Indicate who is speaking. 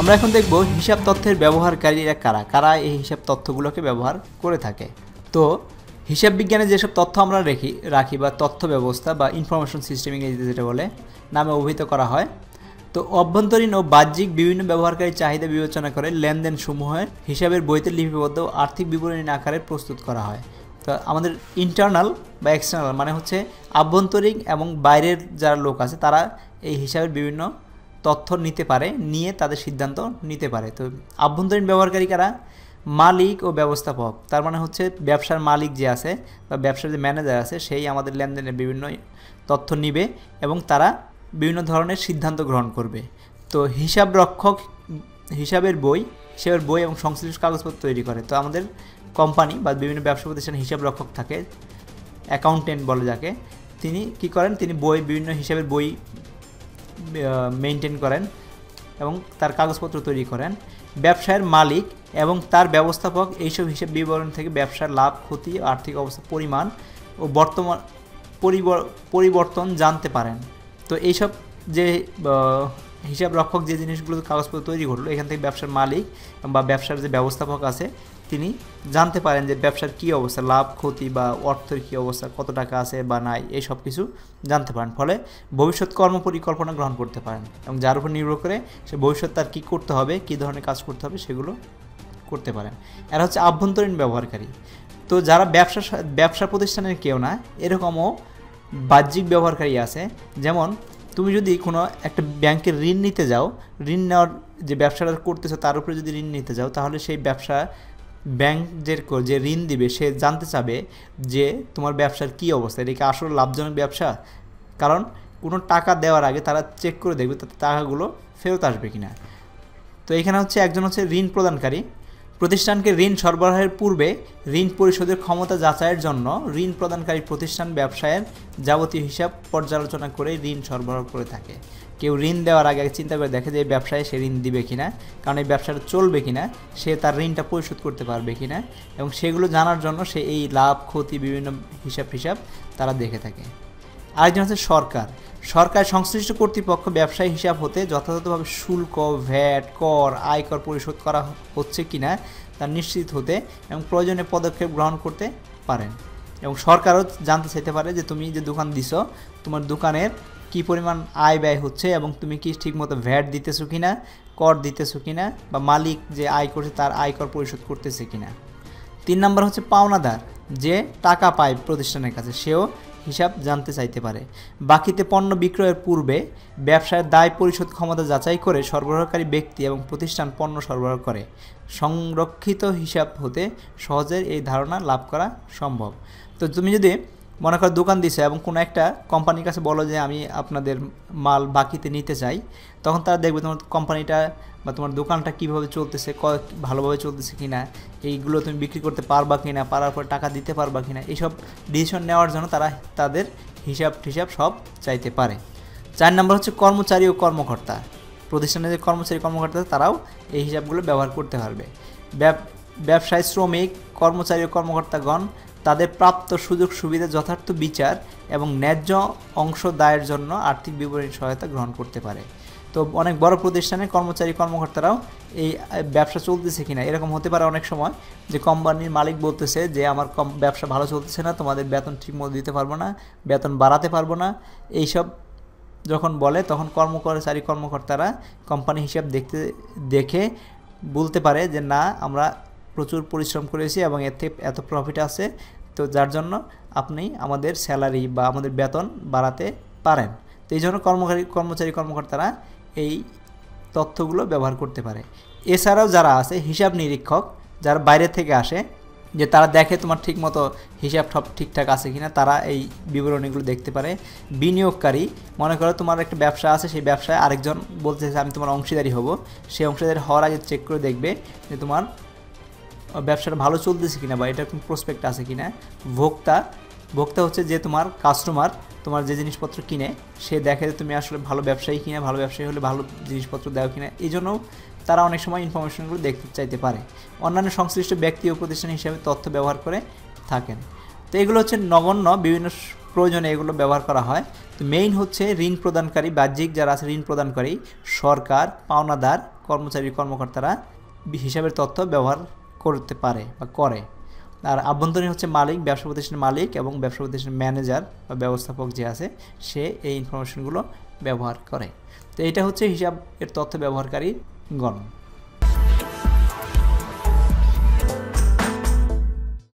Speaker 1: আমরা এখন দেখব হিসাব তথ্যের ব্যবহারকারীরা কারা কারা এই হিসাব তথ্যগুলোকে ব্যবহার করে থাকে। তো, হিসাব বিজ্ঞানে যেসব তথ্য আমরা রেখি, রাখি বা তথ্য ব্যবস্থা বা ইনফরমেশন সিস্টেম ইংরেজিতে যেটা বলে, নামে অভিহিত করা হয়, তো অভ্যন্তরীণ ও বাহ্যিক বিভিন্ন ব্যবহারকারী চাহিদা বিবেচনা করে লেনদেন সমূহের হিসাবের বইতে লিপিবদ্ধ আর্থিক বিবরণী আকারে প্রস্তুত করা হয়। তো আমাদের ইন্টারনাল বা এক্সটার্নাল মানে হচ্ছে আভ্যন্তরীণ এবং বাইরের যারা লোক আছে, তারা এই হিসাবের বিভিন্ন তথ্য নিতে পারে, নিয়ে তাদের সিদ্ধান্ত নিতে পারে। তো আভ্যন্তরীণ ব্যবহারকারী কারা মালিক ও ব্যবস্থাপক, তার মানে হচ্ছে ব্যবসার মালিক যে আছে বা ব্যবসার যে ম্যানেজার আছে, সেই আমাদের লেনদেনের বিভিন্ন তথ্য নিবে এবং তারা বিভিন্ন ধরনের সিদ্ধান্ত গ্রহণ করবে। তো হিসাব রক্ষক হিসাবের বই হিসাবের বই এবং সংশ্লিষ্ট কাগজপত্র তৈরি করে। তো আমাদের কোম্পানি বা বিভিন্ন ব্যবসা প্রতিষ্ঠানে হিসাব রক্ষক থাকে, অ্যাকাউন্টেন্ট বলে যাকে, তিনি কি করেন, তিনি বই, বিভিন্ন হিসাবের বই মেনটেন করেন এবং তার কাগজপত্র তৈরি করেন। ব্যবসায়ের মালিক এবং তার ব্যবস্থাপক এইসব হিসাব বিবরণ থেকে ব্যবসার লাভ, ক্ষতি আর্থিক অবস্থা, পরিমাণ ও বর্তমান পরিবর্তন জানতে পারেন। তো এইসব যে হিসাব রক্ষক যে জিনিসগুলো কাগজপত্র তৈরি করল, এখান থেকে ব্যবসার মালিক বা ব্যবসার যে ব্যবস্থাপক আছে তিনি জানতে পারেন যে ব্যবসার কী অবস্থা, লাভ, ক্ষতি বা অর্থের কী অবস্থা, কত টাকা আছে বা নাই এই সব কিছু জানতে পারেন। ফলে ভবিষ্যৎ কর্ম পরিকল্পনা গ্রহণ করতে পারেন এবং যার উপর নির্ভর করে সে ভবিষ্যৎ তার কী করতে হবে, কী ধরনের কাজ করতে হবে সেগুলো করতে পারেন। এরা হচ্ছে আভ্যন্তরীণ ব্যবহারকারী। তো যারা ব্যবসা ব্যবসা প্রতিষ্ঠানের কেউ না, এরকমও বাহ্যিক ব্যবহারকারী আছে। যেমন, তুমি যদি কোনো একটা ব্যাংকের ঋণ নিতে যাও, ঋণ নেওয়ার যে ব্যবসাটা করতেছো তার উপরে যদি ঋণ নিতে যাও, তাহলে সেই ব্যবসা ব্যাংক যে যে ঋণ দিবে, সে জানতে চাবে যে তোমার ব্যবসার কি অবস্থা। এটা কি আসলে লাভজনক ব্যবসা? কারণ কোনো টাকা দেওয়ার আগে তারা চেক করে দেখবে তাতে টাকাগুলো ফেরত আসবে কি না তো এখানে হচ্ছে একজন হচ্ছে ঋণ প্রদানকারী। প্রতিষ্ঠানকে ঋণ সরবরাহের পূর্বে ঋণ পরিশোধের ক্ষমতা যাচাইয়ের জন্য ঋণ প্রদানকারী প্রতিষ্ঠান ব্যবসায়ের যাবতীয় হিসাব পর্যালোচনা করে ঋণ সরবরাহ করে থাকে। কেউ ঋণ দেওয়ার আগে চিন্তা করে দেখে যে ব্যবসায় সে ঋণ দিবে কিনা, কারণ এই ব্যবসাটা চলবে কিনা, সে তার ঋণটা পরিশোধ করতে পারবে কিনা, এবং সেগুলো জানার জন্য সে এই লাভ, ক্ষতি, বিভিন্ন হিসাব হিসাব তারা দেখে থাকে। আরেকজন হচ্ছে সরকার। সরকার সংশ্লিষ্ট কর্তৃপক্ষ ব্যবসায়ী হিসাব হতে যথাযথভাবে শুল্ক, ভ্যাট, কর, আয়কর পরিশোধ করা হচ্ছে কিনা তা নিশ্চিত হতে এবং প্রয়োজনীয় পদক্ষেপ গ্রহণ করতে পারেন। এবং সরকারও জানতে চাইতে পারে যে তুমি যে দোকান দিছ, তোমার দোকানের কি পরিমাণ আয় ব্যয় হচ্ছে এবং তুমি কি ঠিকমতো ভ্যাট দিতেছো কিনা, কর দিতেছো কি না বা মালিক যে আয় করছে তার আয়কর পরিশোধ করতেছে কিনা। তিন নম্বর হচ্ছে পাওনাদার, যে টাকা পায় প্রতিষ্ঠানের কাছে, সেও হিসাব জানতে চাইতে পারে। বাকিতে পণ্য বিক্রয়ের পূর্বে ব্যবসায়ের দায় পরিশোধ ক্ষমতা যাচাই করে সরবরাহকারী ব্যক্তি এবং প্রতিষ্ঠান পণ্য সরবরাহ করে। সংরক্ষিত হিসাব হতে সহজে এই ধারণা লাভ করা সম্ভব। তো তুমি যদি মনে করো দোকান দিছে এবং কোনো একটা কোম্পানির কাছে বলো যে আমি আপনাদের মাল বাকিতে নিতে চাই, তখন তারা দেখবে তোমার কোম্পানিটা বা তোমার দোকানটা কীভাবে চলতেছে, ক, ভালোভাবে চলতেছে কি না এইগুলো তুমি বিক্রি করতে পারবা কি না পারার পর টাকা দিতে পারবা কি না এইসব ডিসিশন নেওয়ার জন্য তারা তাদের হিসাব টিসাব সব চাইতে পারে। চার নম্বর হচ্ছে কর্মচারী ও কর্মকর্তা। প্রতিষ্ঠানের যে কর্মচারী, কর্মকর্তা, তারাও এই হিসাবগুলো ব্যবহার করতে পারবে। ব্যবসায়, শ্রমিক, কর্মচারী ও কর্মকর্তাগণ তাদের প্রাপ্ত সুযোগ সুবিধা যথার্থ বিচার এবং ন্যায্য অংশ দায়ের জন্য আর্থিক বিবরণী সহায়তা গ্রহণ করতে পারে। তো অনেক বড় প্রতিষ্ঠানের কর্মচারী, কর্মকর্তারাও এই ব্যবসা চলতেছে কিনা এরকম হতে পারে অনেক সময় যে কোম্পানির মালিক বলতেছে যে, আমার কম, ব্যবসা ভালো চলতেছে না, তোমাদের বেতন ঠিকমতো দিতে পারব না, বেতন বাড়াতে পারব না। এইসব যখন বলে, তখন কর্মচারী কর্মকর্তারা কোম্পানি হিসাব দেখতে, দেখে বলতে পারে যে, না, আমরা প্রচুর পরিশ্রম করেছি এবং এর থেকে এত প্রফিট আছে। তো যার জন্য আপনি আমাদের স্যালারি বা আমাদের বেতন বাড়াতে পারেন। তো এই জন্য কর্মচারী কর্মচারী, কর্মকর্তারা এই তথ্যগুলো ব্যবহার করতে পারে। এছাড়াও যারা আছে, হিসাব নিরীক্ষক, যারা বাইরে থেকে আসে, যে তারা দেখে তোমার ঠিক মতো হিসাব সব ঠিকঠাক আছে কিনা, তারা এই বিবরণীগুলো দেখতে পারে। বিনিয়োগকারী, মনে করো তোমার একটা ব্যবসা আছে, সেই ব্যবসায় আরেকজন বলতেছে, আমি তোমার অংশীদারি হব। সেই অংশীদারি হওয়ার আগে চেক করে দেখবে যে তোমার ব্যবসাটা ভালো চলতেছে কিনা বা এটা কোনো প্রসপেক্ট আছে কিনা, ভোক্তা ভোক্তা হচ্ছে যে তোমার কাস্টমার তোমার যে জিনিসপত্র কিনে, সে দেখে যে তুমি আসলে ভালো ব্যবসায়ী কিনা, ভালো ব্যবসায়ী হলে ভালো জিনিসপত্র দেওয়া কিনা, এই জন্য তারা অনেক সময় ইনফরমেশনগুলো দেখতে চাইতে পারে। অন্যান্য সংশ্লিষ্ট ব্যক্তি ও প্রতিষ্ঠান হিসেবে তথ্য ব্যবহার করে থাকেন। তো এগুলো হচ্ছে নগণ্য, বিভিন্ন প্রয়োজনে এগুলো ব্যবহার করা হয়। তো মেইন হচ্ছে ঋণ প্রদানকারী, বাহ্যিক যারা আছে ঋণ প্রদানকারী, সরকার, পাওনাদার, কর্মচারী, কর্মকর্তারা হিসাবের তথ্য ব্যবহার করতে পারে বা করে। আর আভ্যন্তরীণ হচ্ছে মালিক, ব্যবসা প্রতিষ্ঠানের মালিক এবং ব্যবসা প্রতিষ্ঠানের ম্যানেজার বা ব্যবস্থাপক যে আছে, সে এই ইনফরমেশনগুলো ব্যবহার করে। তো এটা হচ্ছে হিসাব এর তথ্য ব্যবহারকারী গণ